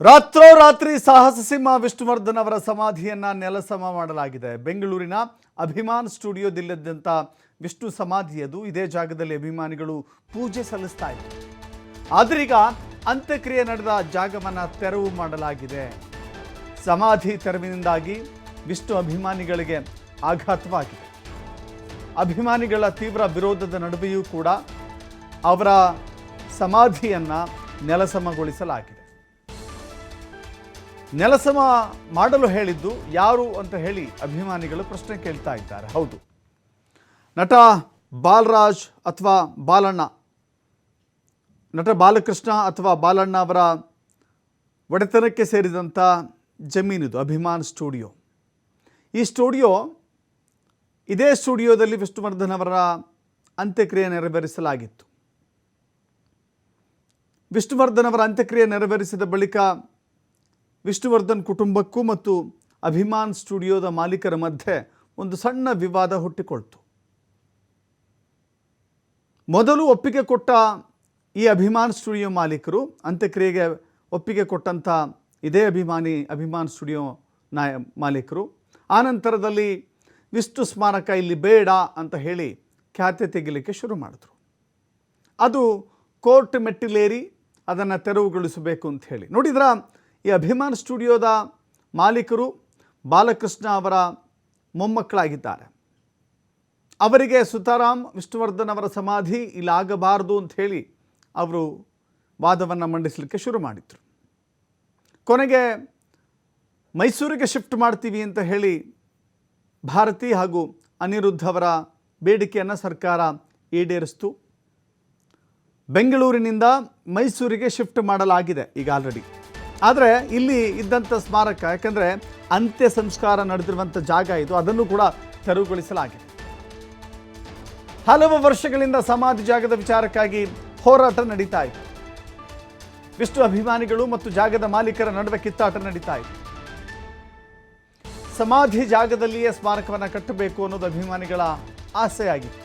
ರಾತ್ರೋರಾತ್ರಿ ಸಾಹಸ ಸಿಂಹ ವಿಷ್ಣುವರ್ಧನ್ ಅವರ ಸಮಾಧಿಯನ್ನ ನೆಲಸಮ ಮಾಡಲಾಗಿದೆ. ಬೆಂಗಳೂರಿನ ಅಭಿಮಾನ್ ಸ್ಟುಡಿಯೋದಲ್ಲಿದ್ದಂಥ ವಿಷ್ಣು ಸಮಾಧಿ ಅದು ಇದೇ ಜಾಗದಲ್ಲಿ ಅಭಿಮಾನಿಗಳು ಪೂಜೆ ಸಲ್ಲಿಸ್ತಾ ಇದ್ದರು. ಆದ್ರೀಗ ಅಂತ್ಯಕ್ರಿಯೆ ನಡೆದ ಜಾಗವನ್ನು ತೆರವು ಮಾಡಲಾಗಿದೆ. ಸಮಾಧಿ ತೆರವಿನಿಂದಾಗಿ ವಿಷ್ಣು ಅಭಿಮಾನಿಗಳಿಗೆ ಆಘಾತವಾಗಿದೆ. ಅಭಿಮಾನಿಗಳ ತೀವ್ರ ವಿರೋಧದ ನಡುವೆಯೂ ಕೂಡ ಅವರ ಸಮಾಧಿಯನ್ನ ನೆಲಸಮಗೊಳಿಸಲಾಗಿದೆ. ನೆಲಸಮ ಮಾಡಲು ಹೇಳಿದ್ದು ಯಾರು ಅಂತ ಹೇಳಿ ಅಭಿಮಾನಿಗಳು ಪ್ರಶ್ನೆ ಕೇಳ್ತಾ ಇದ್ದಾರೆ. ಹೌದು. ನಟ ಬಾಲರಾಜ್ ಅಥವಾ ಬಾಲಣ್ಣ ನಟ ಬಾಲಕೃಷ್ಣ ಅಥವಾ ಬಾಲಣ್ಣ ಅವರ ಒಡೆತನಕ್ಕೆ ಸೇರಿದಂಥ ಜಮೀನಿದು ಅಭಿಮಾನ್ ಸ್ಟುಡಿಯೋ. ಈ ಸ್ಟುಡಿಯೋ ಇದೇ ಸ್ಟುಡಿಯೋದಲ್ಲಿ ವಿಷ್ಣುವರ್ಧನ್ ಅವರ ಅಂತ್ಯಕ್ರಿಯೆ ನೆರವೇರಿಸಲಾಗಿತ್ತು. ವಿಷ್ಣುವರ್ಧನ್ ಅವರ ಅಂತ್ಯಕ್ರಿಯೆ ನೆರವೇರಿಸಿದ ಬಳಿಕ ವಿಷ್ಣುವರ್ಧನ್ ಕುಟುಂಬಕ್ಕೂ ಮತ್ತು ಅಭಿಮಾನ್ ಸ್ಟುಡಿಯೋದ ಮಾಲೀಕರ ಮಧ್ಯೆ ಒಂದು ಸಣ್ಣ ವಿವಾದ ಹುಟ್ಟಿಕೊಳ್ತು. ಮೊದಲು ಒಪ್ಪಿಗೆ ಕೊಟ್ಟ ಈ ಅಭಿಮಾನ್ ಸ್ಟುಡಿಯೋ ಮಾಲೀಕರು, ಅಂತ್ಯಕ್ರಿಯೆಗೆ ಒಪ್ಪಿಗೆ ಕೊಟ್ಟಂಥ ಇದೇ ಅಭಿಮಾನಿ, ಅಭಿಮಾನ್ ಸ್ಟುಡಿಯೋ ನಾಯ ಮಾಲೀಕರು ಆನಂತರದಲ್ಲಿ ವಿಷ್ಣು ಸ್ಮಾರಕ ಇಲ್ಲಿ ಬೇಡ ಅಂತ ಹೇಳಿ ಖ್ಯಾತೆ ತೆಗಿಲಿಕ್ಕೆ ಶುರು ಮಾಡಿದ್ರು. ಅದು ಕೋರ್ಟ್ ಮೆಟ್ಟಿಲೇರಿ ಅದನ್ನು ತೆರವುಗೊಳಿಸಬೇಕು ಅಂತ ಹೇಳಿ. ನೋಡಿದ್ರ? ಈ ಅಭಿಮಾನ್ ಸ್ಟುಡಿಯೋದ ಮಾಲೀಕರು ಬಾಲಕೃಷ್ಣ ಅವರ ಮೊಮ್ಮಕ್ಕಳಾಗಿದ್ದಾರೆ. ಅವರಿಗೆ ಸುತಾರಾಮ್ ವಿಷ್ಣುವರ್ಧನ್ ಅವರ ಸಮಾಧಿ ಇಲ್ಲಾಗಬಾರದು ಅಂತ ಹೇಳಿ ಅವರು ವಾದವನ್ನು ಮಂಡಿಸಲಿಕ್ಕೆ ಶುರು ಮಾಡಿದರು. ಕೊನೆಗೆ ಮೈಸೂರಿಗೆ ಶಿಫ್ಟ್ ಮಾಡ್ತೀವಿ ಅಂತ ಹೇಳಿ ಭಾರತಿ ಹಾಗೂ ಅನಿರುದ್ಧ ಅವರ ಬೇಡಿಕೆಯನ್ನು ಸರ್ಕಾರ ಈಡೇರಿಸ್ತು. ಬೆಂಗಳೂರಿನಿಂದ ಮೈಸೂರಿಗೆ ಶಿಫ್ಟ್ ಮಾಡಲಾಗಿದೆ ಈಗ ಆಲ್ರೆಡಿ ಆದರೆ ಇಲ್ಲಿ ಇದ್ದಂಥ ಸ್ಮಾರಕ, ಯಾಕಂದರೆ ಅಂತ್ಯ ಸಂಸ್ಕಾರ ನಡೆದಿರುವಂಥ ಜಾಗ ಇದು, ಅದನ್ನು ಕೂಡ ತೆರವುಗೊಳಿಸಲಾಗಿದೆ. ಹಲವು ವರ್ಷಗಳಿಂದ ಸಮಾಧಿ ಜಾಗದ ವಿಚಾರಕ್ಕಾಗಿ ಹೋರಾಟ ನಡೀತಾ ಇತ್ತು ವಿಷ್ಣು ಅಭಿಮಾನಿಗಳು ಮತ್ತು ಜಾಗದ ಮಾಲೀಕರ ನಡುವೆ ಕಿತ್ತಾಟ ನಡೀತಾ ಇತ್ತು ಸಮಾಧಿ ಜಾಗದಲ್ಲಿಯೇ ಸ್ಮಾರಕವನ್ನು ಕಟ್ಟಬೇಕು ಅನ್ನೋದು ಅಭಿಮಾನಿಗಳ ಆಸೆಯಾಗಿತ್ತು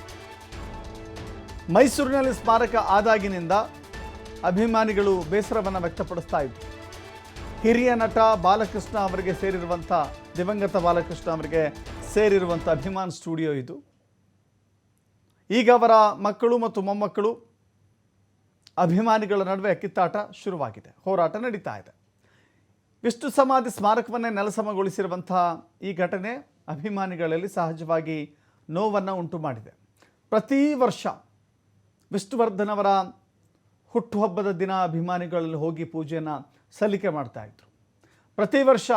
ಮೈಸೂರಿನಲ್ಲಿ ಸ್ಮಾರಕ ಆದಾಗಿನಿಂದ ಅಭಿಮಾನಿಗಳು ಬೇಸರವನ್ನು ವ್ಯಕ್ತಪಡಿಸ್ತಾ ಇದ್ರು. ಹಿರಿಯ ನಟ ಬಾಲಕೃಷ್ಣ ಅವರಿಗೆ ಸೇರಿರುವಂಥ ದಿವಂಗತ ಬಾಲಕೃಷ್ಣ ಅವರಿಗೆ ಸೇರಿರುವಂಥ ಅಭಿಮಾನ್ ಸ್ಟುಡಿಯೋ ಇದು. ಈಗ ಅವರ ಮಕ್ಕಳು ಮತ್ತು ಮೊಮ್ಮಕ್ಕಳು ಅಭಿಮಾನಿಗಳ ನಡುವೆ ಕಿತ್ತಾಟ ಶುರುವಾಗಿದೆ. ಹೋರಾಟ ನಡೀತಾ ಇದೆ. ವಿಷ್ಣು ಸಮಾಧಿ ಸ್ಮಾರಕವನ್ನೇ ನೆಲಸಮಗೊಳಿಸಿರುವಂಥ ಈ ಘಟನೆ ಅಭಿಮಾನಿಗಳಲ್ಲಿ ಸಹಜವಾಗಿ ನೋವನ್ನು ಉಂಟು ಮಾಡಿದೆ ಪ್ರತಿ ವರ್ಷ ವಿಷ್ಣುವರ್ಧನ್ ಅವರ ಹುಟ್ಟುಹಬ್ಬದ ದಿನ ಅಭಿಮಾನಿಗಳಲ್ಲಿ ಹೋಗಿ ಪೂಜೆಯನ್ನು ಸಲ್ಲಿಕೆ ಮಾಡ್ತಾ ಇದ್ರು. ಪ್ರತಿ ವರ್ಷ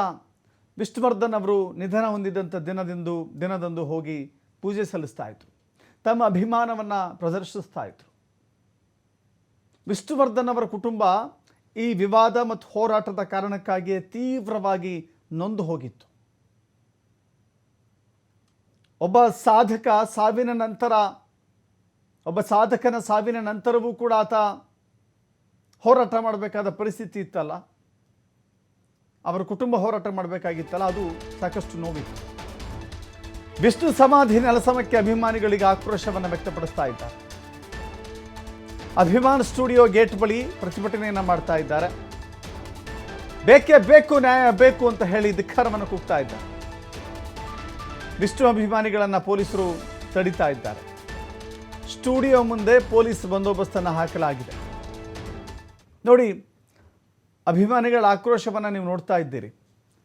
ವಿಷ್ಣುವರ್ಧನ್ ಅವರು ನಿಧನ ಹೊಂದಿದಂಥ ದಿನದಿಂದ, ದಿನದಂದು ಹೋಗಿ ಪೂಜೆ ಸಲ್ಲಿಸ್ತಾ ಇದ್ರು. ತಮ್ಮ ಅಭಿಮಾನವನ್ನು ಪ್ರದರ್ಶಿಸ್ತಾ ಇದ್ರು. ವಿಷ್ಣುವರ್ಧನ್ ಅವರ ಕುಟುಂಬ ಈ ವಿವಾದ ಮತ್ತು ಹೋರಾಟದ ಕಾರಣಕ್ಕಾಗಿಯೇ ತೀವ್ರವಾಗಿ ನೊಂದು ಹೋಗಿತ್ತು. ಒಬ್ಬ ಸಾಧಕ ಸಾವಿನ ನಂತರ, ಒಬ್ಬ ಸಾಧಕನ ಸಾವಿನ ನಂತರವೂ ಕೂಡ ಆತ ಹೋರಾಟ ಮಾಡಬೇಕಾದ ಪರಿಸ್ಥಿತಿ ಇತ್ತಲ್ಲ? ಅವರ ಕುಟುಂಬ ಹೋರಾಟ ಮಾಡಬೇಕಾಗಿತ್ತಲ್ಲ? ಅದು ಸಾಕಷ್ಟು ನೋವಿತ್ತು. ವಿಷ್ಣು ಸಮಾಧಿ ನೆಲಸಮಕ್ಕೆ ಅಭಿಮಾನಿಗಳಿಗೆ ಆಕ್ರೋಶವನ್ನು ವ್ಯಕ್ತಪಡಿಸ್ತಾ ಇದ್ದಾರೆ. ಅಭಿಮಾನ್ ಸ್ಟುಡಿಯೋ ಗೇಟ್ ಬಳಿ ಪ್ರತಿಭಟನೆಯನ್ನು ಮಾಡ್ತಾ ಇದ್ದಾರೆ. ಬೇಕೇ ಬೇಕು, ನ್ಯಾಯ ಬೇಕು ಅಂತ ಹೇಳಿ ಧಿಕ್ಕಾರವನ್ನು ಕೂಗ್ತಾ ಇದ್ದಾರೆ. ವಿಷ್ಣು ಅಭಿಮಾನಿಗಳನ್ನು ಪೊಲೀಸರು ತಡಿತಾ ಇದ್ದಾರೆ. ಸ್ಟುಡಿಯೋ ಮುಂದೆ ಪೊಲೀಸ್ ಬಂದೋಬಸ್ತನ್ನು ಹಾಕಲಾಗಿದೆ. ನೋಡಿ, ಅಭಿಮಾನಿಗಳ ಆಕ್ರೋಶವನ್ನು ನೀವು ನೋಡ್ತಾ ಇದ್ದೀರಿ.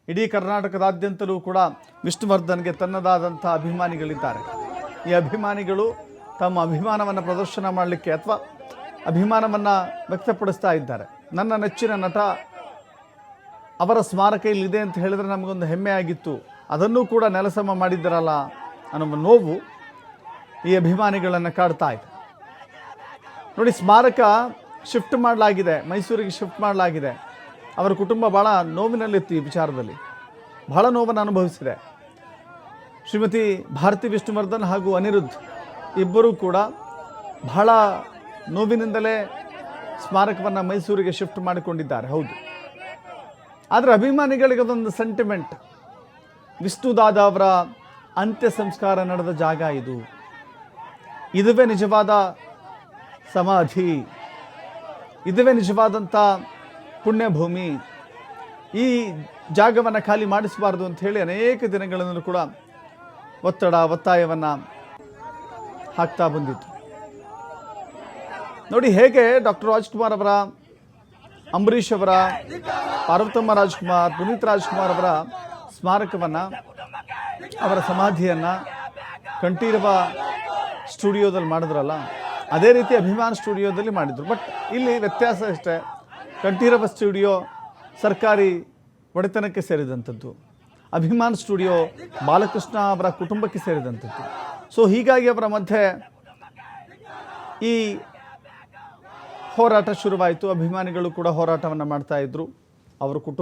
ಇಡೀ ಕರ್ನಾಟಕದಾದ್ಯಂತಲೂ ಕೂಡ ವಿಷ್ಣುವರ್ಧನ್ಗೆ ತನ್ನದಾದಂಥ ಅಭಿಮಾನಿಗಳಿದ್ದಾರೆ. ಈ ಅಭಿಮಾನಿಗಳು ತಮ್ಮ ಅಭಿಮಾನವನ್ನು ಪ್ರದರ್ಶನ ಮಾಡಲಿಕ್ಕೆ ಅಥವಾ ಅಭಿಮಾನವನ್ನು ವ್ಯಕ್ತಪಡಿಸ್ತಾ ಇದ್ದಾರೆ. ನನ್ನ ನೆಚ್ಚಿನ ನಟ ಅವರ ಸ್ಮಾರಕ ಇಲ್ಲಿದೆ ಅಂತ ಹೇಳಿದ್ರೆ ನಮಗೊಂದು ಹೆಮ್ಮೆ ಆಗಿತ್ತು. ಅದನ್ನೂ ಕೂಡ ನೆಲಸಮ ಮಾಡಿದ್ದರಲ್ಲ ಅನ್ನೋ ನೋವು ಈ ಅಭಿಮಾನಿಗಳನ್ನು ಕಾಡ್ತಾ ಇದೆ. ನೋಡಿ, ಸ್ಮಾರಕ ಶಿಫ್ಟ್ ಮಾಡಲಾಗಿದೆ, ಮೈಸೂರಿಗೆ ಶಿಫ್ಟ್ ಮಾಡಲಾಗಿದೆ. ಅವರ ಕುಟುಂಬ ಭಾಳ ನೋವಿನಲ್ಲಿತ್ತು ಈ ವಿಚಾರದಲ್ಲಿ. ಬಹಳ ನೋವನ್ನು ಅನುಭವಿಸಿದೆ. ಶ್ರೀಮತಿ ಭಾರತಿ ವಿಷ್ಣುವರ್ಧನ್ ಹಾಗೂ ಅನಿರುದ್ಧ್ ಇಬ್ಬರೂ ಕೂಡ ಬಹಳ ನೋವಿನಿಂದಲೇ ಸ್ಮಾರಕವನ್ನು ಮೈಸೂರಿಗೆ ಶಿಫ್ಟ್ ಮಾಡಿಕೊಂಡಿದ್ದಾರೆ. ಹೌದು. ಆದರೆ ಅಭಿಮಾನಿಗಳಿಗೆ ಅದೊಂದು ಸೆಂಟಿಮೆಂಟ್ ವಿಷ್ಣುದಾದ ಅವರ ಅಂತ್ಯ ಸಂಸ್ಕಾರ ನಡೆದ ಜಾಗ ಇದು. ಇದುವೇ ನಿಜವಾದ ಸಮಾಧಿ. ಇದುವೇ ನಿಜವಾದಂಥ ಪುಣ್ಯಭೂಮಿ. ಈ ಜಾಗವನ್ನು ಖಾಲಿ ಮಾಡಿಸಬಾರ್ದು ಅಂತ ಹೇಳಿ ಅನೇಕ ದಿನಗಳಿಂದಲೂ ಕೂಡ ಒತ್ತಡ, ಒತ್ತಾಯವನ್ನು ಹಾಕ್ತಾ ಬಂದಿತ್ತು. ನೋಡಿ ಹೇಗೆ ಡಾಕ್ಟರ್ ರಾಜ್ಕುಮಾರ್ ಅವರ, ಅಂಬರೀಷ್ ಅವರ, ಪಾರ್ವತಮ್ಮ ರಾಜ್ಕುಮಾರ್, ಪುನೀತ್ ರಾಜ್ಕುಮಾರ್ ಅವರ ಸ್ಮಾರಕವನ್ನು, ಅವರ ಸಮಾಧಿಯನ್ನು ಕಂಠೀರವ ಸ್ಟುಡಿಯೋದಲ್ಲಿ ಮಾಡಿದ್ರಲ್ಲ ಅದೇ ರೀತಿ ಅಭಿಮಾನ್ ಸ್ಟುಡಿಯೋದಲ್ಲಿ ಮಾಡಿದರು. ಬಟ್ ಇಲ್ಲಿ ವ್ಯತ್ಯಾಸ ಅಷ್ಟೇ ಕಂಠೀರವ ಸ್ಟುಡಿಯೋ ಸರ್ಕಾರಿ ಒಡೆತನಕ್ಕೆ ಸೇರಿದಂಥದ್ದು. ಅಭಿಮಾನ್ ಸ್ಟುಡಿಯೋ ಬಾಲಕೃಷ್ಣ ಅವರ ಕುಟುಂಬಕ್ಕೆ ಸೇರಿದಂಥದ್ದು. ಸೊ ಹೀಗಾಗಿ ಅವರ ಮಧ್ಯೆ ಈ ಹೋರಾಟ ಶುರುವಾಯಿತು. ಅಭಿಮಾನಿಗಳು ಕೂಡ ಹೋರಾಟವನ್ನು ಮಾಡ್ತಾಯಿದ್ರು ಅವರ ಕುಟುಂಬ